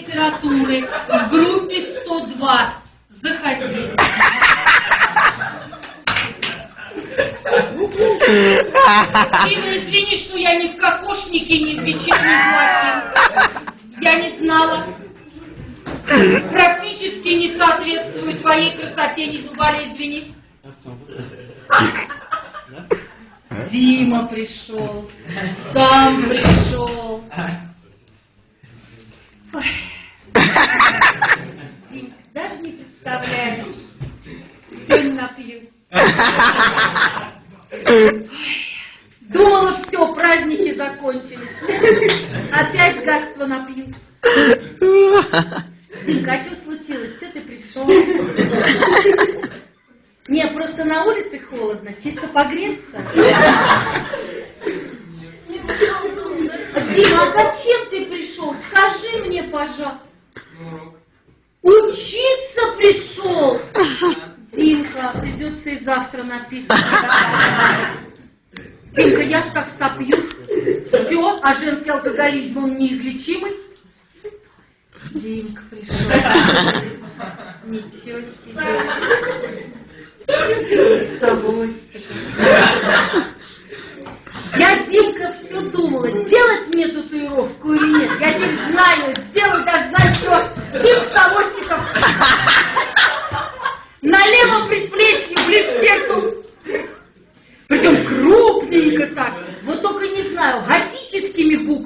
литературы в группе 102. Заходи. Дима, извини, что я не в кокошнике, не в вечернем платье. Я не знала. Практически не соответствует твоей красоте, не заболей, извини. Дима пришел, сам пришел. Ой. Сегодня напьюсь. Думала, все, праздники закончились. Опять гадство напьюсь. Димка, а что случилось? Что ты пришел? Не, просто на улице холодно, чисто погреться. Дима, а зачем ты пришел? Скажи мне, пожалуйста. Учиться пришел. Придется и завтра напиться. Димка, я ж как сопьюсь. Все, а женский алкоголизм, он неизлечимый. Димка пришел. Ничего себе. С собой. Я, Димка, все думала, делать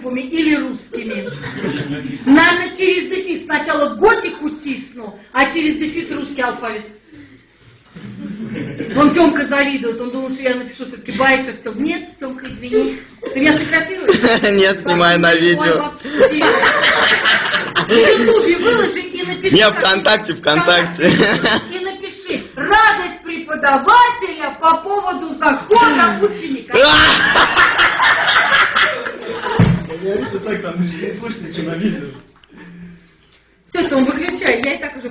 буквами или русскими. Наверное, через дефис сначала готику тисну, а через дефис русский алфавит. Вон Тёмка завидует, он думал, что я напишу все-таки Байшевцев. Нет, Тёмка, извини. Ты меня фотографируешь? Нет, снимаю на видео. В Ютубе выложи и напиши. Не, ВКонтакте, ВКонтакте. И напиши радость преподавателя по поводу захода ученика. Что на видео. Все, Тём, выключай, я и так уже